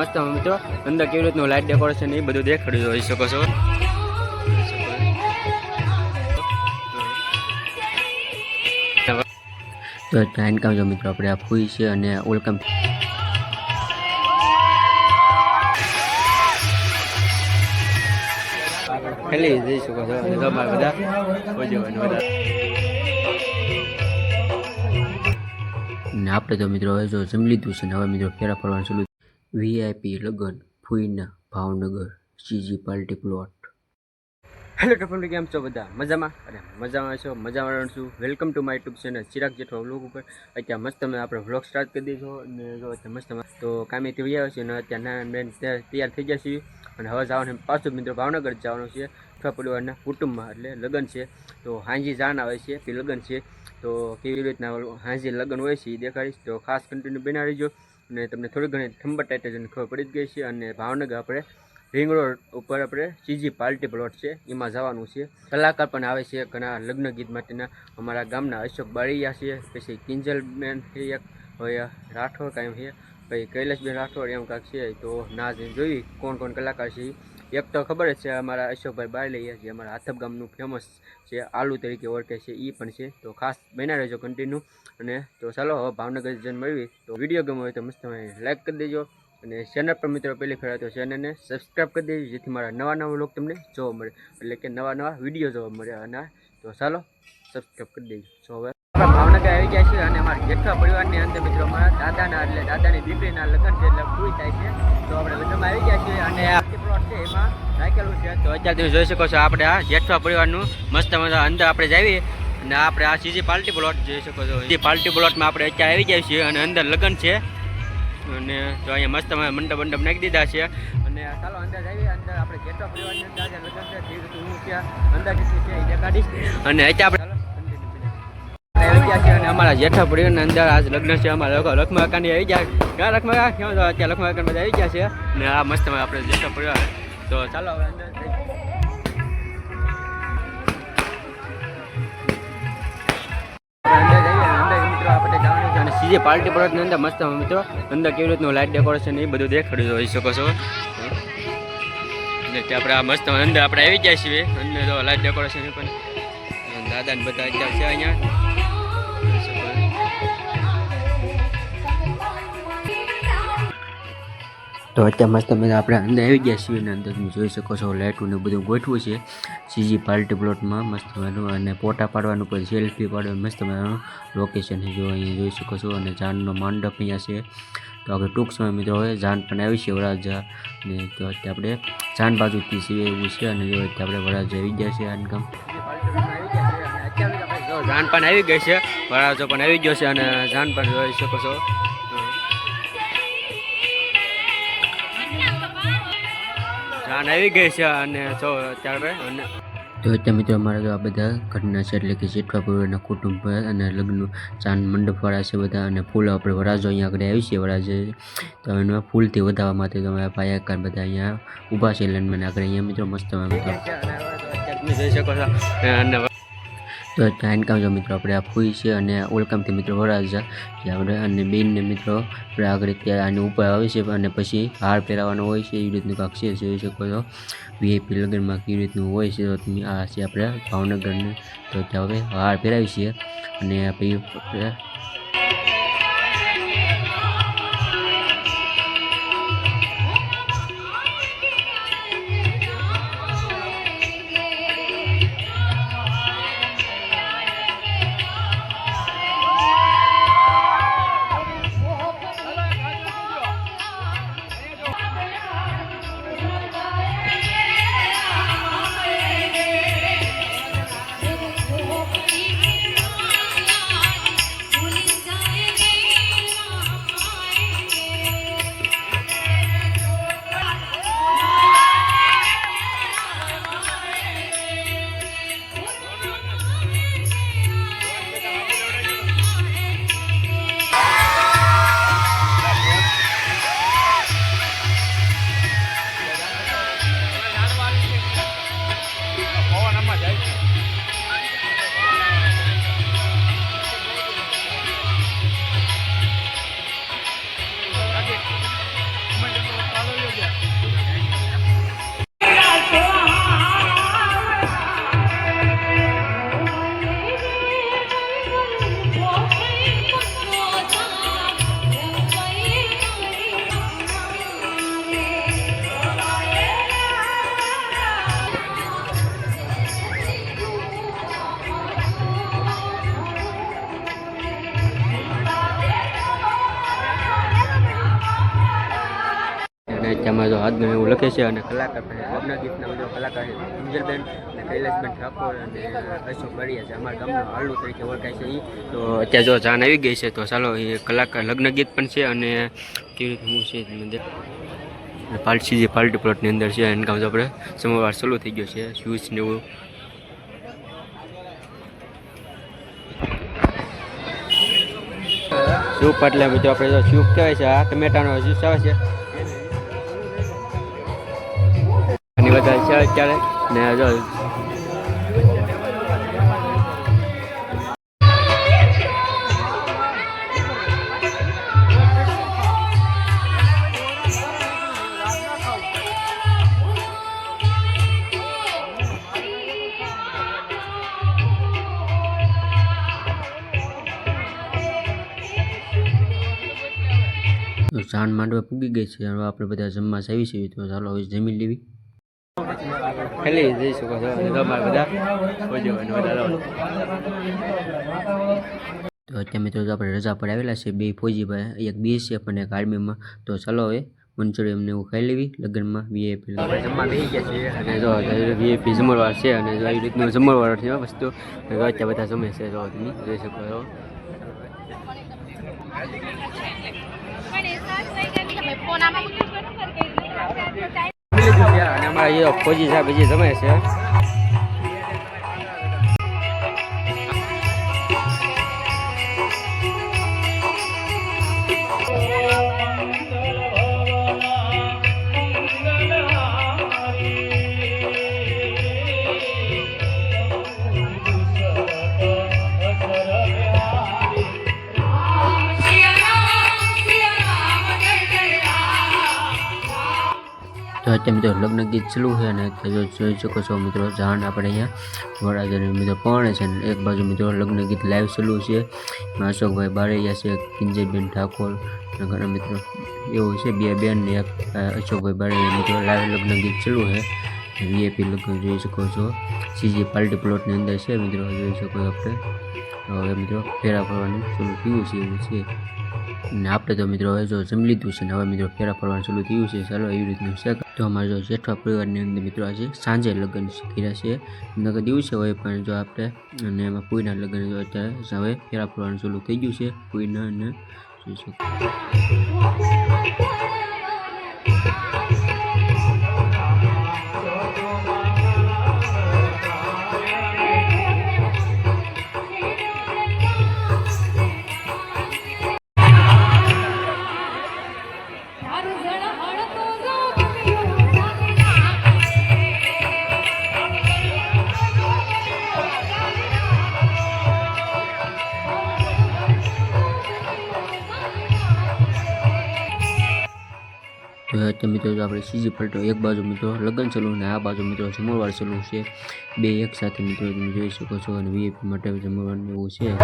મસ્ત મિત્રો. અંદર કેવી રીતનું લાઇટ ડેકોરેશન એ બધું દેખાડ્યું જોઈ શકો છો. તો ત્યાં કામ જો મિત્રો આપણે આ ફૂઈ છે અને ઓલકમ ખેલી જઈ શકો છો. અને તમારે બધા ભજવવાનું બધા. ને આપણે તો મિત્રો હવે જો જમી લીધું છે ને હવે મિત્રો ફેરા ફરવાનું ચાલુ વીઆઈપી લગન ફૂઈના Bhavnagar CG party plot. Hello Tapan કેમ છો બધા? મજામાં? અરે, મજામાં છો મજામાં છું. Welcome to my YouTube channel Chirag Jethwa vlog ઉપર. અત્યારે મસ્ત અમે આપણે વ્લોગ સ્ટાર્ટ કરી દીધો અને જો મસ્ત તો કામે થઈ ગયા છે અને અત્યારે નાના બેન તૈયાર થઈ ગયા છીએ. અને હવે જવાનું પાછું મિત્રો ભાવનગર જવાનું છે. અથવા પરિવારના કુટુંબમાં, એટલે લગ્ન છે. તો હાંજી જાન આવે છે, તે લગ્ન છે. તો કેવી રીતના હાંજી લગ્ન હોય છે એ દેખાડીશ. તો ખાસ કન્ટિન્યુ બનાવી રહીજો અને તમને થોડી ઘણી થંબર ટાઇટેજની ખબર પડી જ ગઈ છે અને ભાવનગર આપણે રિંગ રોડ ઉપર આપણે સીજી પાર્ટી પ્લોટ છે, એમાં જવાનું છે. કલાકાર પણ આવે છે, ઘણા લગ્ન ગીત માટેના. અમારા ગામના અશોક બાળીયા છે, પછી કિંજલબેન છે એક હોય રાઠોડ કાંઈ છે, પછી કૈલાશબેન રાઠોડ એમ કાંઈક છે. તો ના જઈને જોઈ કોણ કોણ કલાકાર છે. એક તો ખબર જ છે અમારા અશોકભાઈ બાળીયા જે અમારા હાથબ ગામનું ફેમસ છે, આલુ તરીકે ઓળખે છે એ પણ છે. તો ખાસ બના રહેજો કન્ટિન્યુ અને તો ચાલો, હવે ભાવનગર જન મળવી તો વીડિયો ગમ્યો હોય તો મસ્ત લાઈક કરી દેજો. અને ચેનલ પર મિત્રો પહેલી ફેર તો ચેનલને સબસ્ક્રાઈબ કરી દેજો, જેથી મારા નવા નવા લોક તમને જોવા મળે. એટલે કે નવા નવા વીડિયો જોવા મળે. અને તો ચાલો સબસ્ક્રાઈબ કરી દેજો. તો હવે ભાવનગર આવી ગયા છીએ અને અમારા જેઠવા પરિવારની અંદર મિત્રો અમારા દાદાના, એટલે દાદાની દીકરીના લગ્ન છે, એટલે પૂરી થાય છે. તો આપણે લગ્નમાં આવી ગયા છીએ અને આ પ્લોટ છે એમાં રાખેલું છે. તો અત્યારે તમે જોઈ શકો છો, આપણે આ જેઠવા પરિવારનું મસ્ત મજા અંદર આપણે જાવી અને આપણે આ સીજી પાર્ટી પ્લોટ જોઈ શકો છો. સીજી પાર્ટી પ્લોટમાં આપણે અત્યારે આવી ગયા છીએ અને અંદર લગ્ન છે. અને તો અહીંયા મસ્ત મંડપ મંડપ નાખી દીધા છે. અને ચાલો અંદર આવી અંદર આપણે જેટલા પરિવારની અંદર છે. દેખાડીશ અને અત્યારે આપણે અમારા જેઠા પરિવારની અંદર આજ લગ્ન છે. અમારા લખમાકાની લખમા આવી ગયા. ક્યાં લખમાકા? કેમ અત્યારે લખમા કાકા બધા આવી ગયા છે. અને આ મસ્ત આપણે જેઠા પરિવાર. તો ચાલો હવે અંદર અંદર જઈએ અંદર મિત્રો આપણે જવાનું પાર્ટી પ્લોટની અંદર. મસ્ત મિત્રો અંદર કેવી રીતનું લાઇટ ડેકોરેશન એ બધું દેખાડી જોઈ શકો છો એટલે આપણે આ મસ્ત અંદર આપણે આવી ગયા છીએ અંદર જો લાઇટ ડેકોરેશન પણ દાદાને બધા છે અહીંયા તો અત્યારે મસ્ત મજા આપણે અંદર આવી ગયા છીએ અને અંદર તમે જોઈ શકો છો લાઇટું ને બધું ગોઠવું છે. સીજી પાર્ટી પ્લોટમાં મસ્ત મજાનું અને ફોટા પાડવાનું પછી સેલ્ફી પાડવાનું, મસ્ત મજાનું લોકેશન જો અહીંયા જોઈ શકો છો અને જાનનો મંડપ અહીંયા છે. તો આપણે ટૂંક સમય મિત્રો હવે જાન પણ આવી છે વરાજા ને તો અત્યારે આપણે જાન બાજુથી છીએ એવું છે અને જો આપણે વરાજા આવી ગયા છે આનકામ જાન પણ આવી ગઈ છે, વરાજો પણ આવી ગયો છે અને જાન પણ જોઈ શકો છો. જાન આવી ગઈ છે અને જો અત્યારે અને તો અત્યારે મિત્રો અમારા જો આ બધા ઘટના છે એટલે કે જેઠવા પરિવારના કુટુંબ અને લગ્ન ચાંદ મંડપ વાળા છે બધા અને ફૂલ આપણે વરાજો અહીંયા આગળ આવી છે વરાજે. તો એમાં ફૂલથી વધારવા માટે તમે પાયાકાર બધા અહીંયા ઊભા છે લાઈનમાં આગળ અહીંયા મિત્રો મસ્ત મિત્રો જોઈ શકો છો. અને તો ત્યાં કામ જો મિત્રો, આપણે આ ફૂઈ છે અને ઓળખામથી મિત્રો વરાજ જે આપણે અને બેનને મિત્રો આપણે આગળ ત્યાં આની ઉપર આવે છે અને પછી હાર પહેરાવાનો હોય છે, એવી રીતનું કાંક છે, જોઈ શકો છો. વીઆઈપી લગ્નમાં કેવી રીતનું હોય છે, તો આ છે આપણે ભાવનગરને. તો ત્યાં હવે હાર પહેરાવી છીએ અને પછી તેમાં જો હાથમાં એવું લખે છે અને કલાકાર લગ્ન ગીતના બધો કલાકાર છે. કિંજલબેન અને કૈલાસબેન ઠાકોર અને અશોક બળિયા છે. અમારા ગામનો હાલુ તરીકે ઓળખાય છે એ તો અત્યારે જો જાન આવી ગઈ છે, તો ચાલો એ કલાકાર લગ્ન ગીત પણ છે અને કેવી રીતનું છે મંદિર પાલસી જે પાર્ટી પ્લોટની અંદર છે, એના કામ આપણે સમયવાર ચાલુ થઈ ગયો છે. સ્વિચ ને એવું. સૂપ એટલે બધું આપણે સૂપ કહેવાય છે? આ ટમેટાનો જ્યુસ આવે છે. અત્યારે. ને જો. સાંજ માંડવા પૂગી ગઈ છે. આપણે બધા જમવા આવી છીએ તો ચાલો હવે જમી લેવી. ખાલી જઈ શકો છો અને તમારે બધા હોજો અને બધા રહો. તો અત્યારે મિત્રો તો આપણે રજા પર આવેલા છે બે ફૌજીભાઈ એક બી છે પણ એક આર્મીમાં. તો ચાલો હવે મંચુરિયમ ને એવું ખાઈ લેવી લગ્નમાં વીએપી જમવા બેસી ગયા છે અને જો વીએપી જમણવાર છે અને જો આવી રીતનું જમણવાર છે વસ્તુ. અત્યારે બધા જમે છે જો તમે જોઈ શકો છો. ફોન આમાં મૂક્યો છે ને ફરકે ટાઈમ લીધું છે અને અમારા જે ફૌજી સાહેબ તો અત્યારે મિત્રો લગ્ન ગીત ચાલુ છે અને અત્યારે જો જોઈ શકો છો મિત્રો જાણ આપણે અહીંયા વડાજન મિત્રો પણ છે અને એક બાજુ મિત્રો લગ્ન ગીત લાઈવ ચાલુ છે. એમાં અશોકભાઈ બારૈયા છે કિંજલબેન ઠાકોર અને ઘણા મિત્રો એવું છે બે બેન ને એક અ, અશોકભાઈ બારૈયા મિત્રો લાઈવ લગ્ન ગીત ચાલુ છે. વીએપી લગ્ન જોઈ શકો છો. સીજી પાર્ટી પ્લોટની અંદર છે મિત્રો જોઈ શકો છો આપણે. તો હવે મિત્રો ફેરા ફરવાનું શરૂ થયું છે એવું છે. ને આપણે તો મિત્રો હવે જો જમી લીધું છે ને હવે મિત્રો ફેરા ફરવાનું ચાલુ થયું છે. ચાલો એવી રીતનું છે તો અમારે જો જેઠવા પરિવારની અંદર મિત્રો આજે સાંજે લગ્ન કર્યા છે. નગર દિવસે હોય પણ જો આપણે અને એમાં કોઈના લગ્ન અત્યારે હવે ફેરા ફરવાનું ચાલુ થઈ ગયું છે. કોઈના અને તો મિત્રો આપણે સીજી પલટો એક બાજુ મિત્રો, લગ્ન સલૂન અને આ બાજુ મિત્રો, જમણવાર સલૂન છે. બે એક સાથે મિત્રો, તમે જોઈ શકો છો અને વીએપી માટે જમણવાર એવું છે.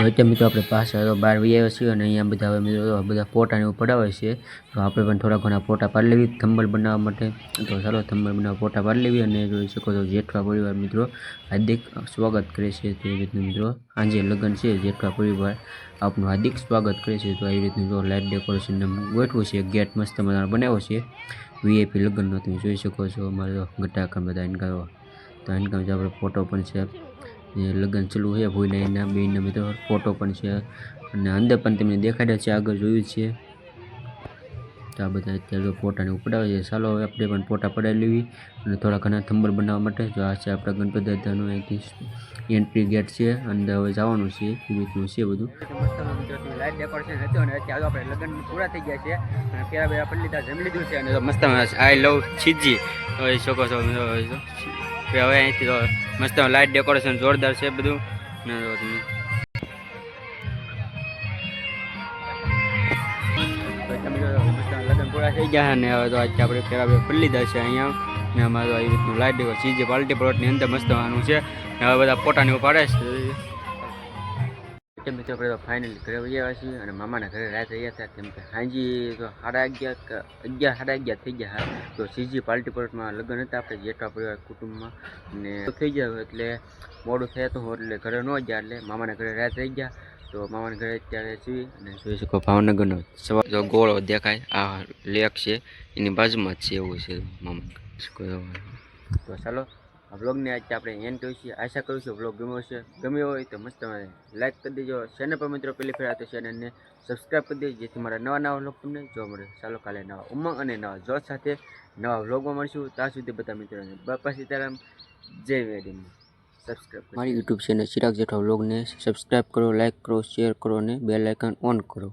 તો અત્યારે મિત્રો આપણે પાછા તો બહાર વી આવ્યા છીએ અને અહીંયા બધા હવે મિત્રો બધા ફોટા ને એવું પડાવે છે. તો આપણે પણ થોડા ઘણા ફોટા પાડી લેવી થંબલ બનાવવા માટે. તો ચાલો થંબલ બનાવવા ફોટા પાડી લેવી અને જોઈ શકો છો જેઠવા પરિવાર મિત્રો હાર્દિક સ્વાગત કરે છે તે રીતનું મિત્રો આજે લગ્ન છે જેઠવા પરિવાર આપનું હાર્દિક સ્વાગત કરે છે તો આવી રીતનું જો લાઇટ ડેકોરેશન ગોઠવું છે, ગેટ મસ્ત મજાનો બનાવ્યો છે. વીઆઈપી લગ્નનો તમે જોઈ શકો છો, અમારે જો ગટાકા બધા ઇનકામ તો ઇનકામ આપણે ફોટો પણ છે. લગ્ન ચાલુ છે ભૂઈને એના બેના મિત્રો ફોટો પણ છે. અને અંદર પણ તમને દેખાડ્યા છે, આગળ જોયું છે. તો આ બધા અત્યારે જો ફોટાને ઉપડાવે છે. ચાલો હવે આપણે પણ ફોટા પડાવી લેવી અને થોડા ઘણા થંબર બનાવવા માટે. જો આ છે આપણા ગણપતિ દાદાનું અહીંથી એન્ટ્રી ગેટ છે, અંદર હવે જવાનું છે, એ રીતનું છે બધું. લાઈટ ડેકોરેશન હતું અને અત્યારે આપણે લગ્ન પૂરા થઈ ગયા છે અને પેલા બે પડી જમી લીધું છે અને મસ્ત આઈ લવ છીજી શકો. છો હવે અહીંથી તો મસ્ત લાઇટ ડેકોરેશન જોરદાર છે બધું. ને જો તમે. પૂરા થઈ ગયા અને હવે તો આજે આપણે ફેરા બે લીધા છે અહીંયા. ને અમારે આવી રીતનું લાઇટ ડેકો સીજે પાર્ટી પ્લોટની અંદર મસ્ત આનું છે. ને હવે બધા પોતાની પાડે છે. એટલે મિત્રો, આપણે ફાઇનલી ઘરે વહી આવ્યા છીએ અને મામાના ઘરે રાત રહ્યા હતા. કેમ કે હાજી તો સાડા અગિયાર અગિયાર, સાડા અગિયાર થઈ ગયા તો સીજી પાર્ટી પ્લોટમાં લગ્ન હતા આપણે જેઠા પરિવાર કુટુંબમાં. ને થઈ ગયા એટલે મોડું થયા તો એટલે ઘરે ન ગયા એટલે મામાના ઘરે રાત રહી ગયા. તો મામાના ઘરે અત્યારે છીએ અને જોઈ શકો ભાવનગરનો સવાર જો ગોળો દેખાય. આ લેક છે. એની બાજુમાં જ છે એવું છે મામા. તો ચાલો આ બ્લોગને આજે આપણે એન્ડ કરીએ છીએ. આશા કરું છું બ્લોગ ગમ્યો હશે. ગમ્યો હોય તો મસ્ત લાઈક કરી દેજો. ચેનલ પર મિત્રો પહેલી ફેર તો ચેનલને સબસ્ક્રાઈબ કરી દેજો. જેથી મારા નવા નવા બ્લોગ તમને જોવા મળે. ચાલો કાલે નવા ઉમંગ અને નવા જોશ સાથે નવા બ્લોગમાં મળશું. ત્યાં સુધી બધા મિત્રોને બાપા સીતારામ, જય વેડિંગ સબસ્ક્રાઈબ મારી યુટ્યુબ ચેનલ ચિરાગ જેઠવા બ્લોગને સબસ્ક્રાઈબ કરો લાઇક કરો શેર કરો અને બેલ આઇકન ઓન કરો.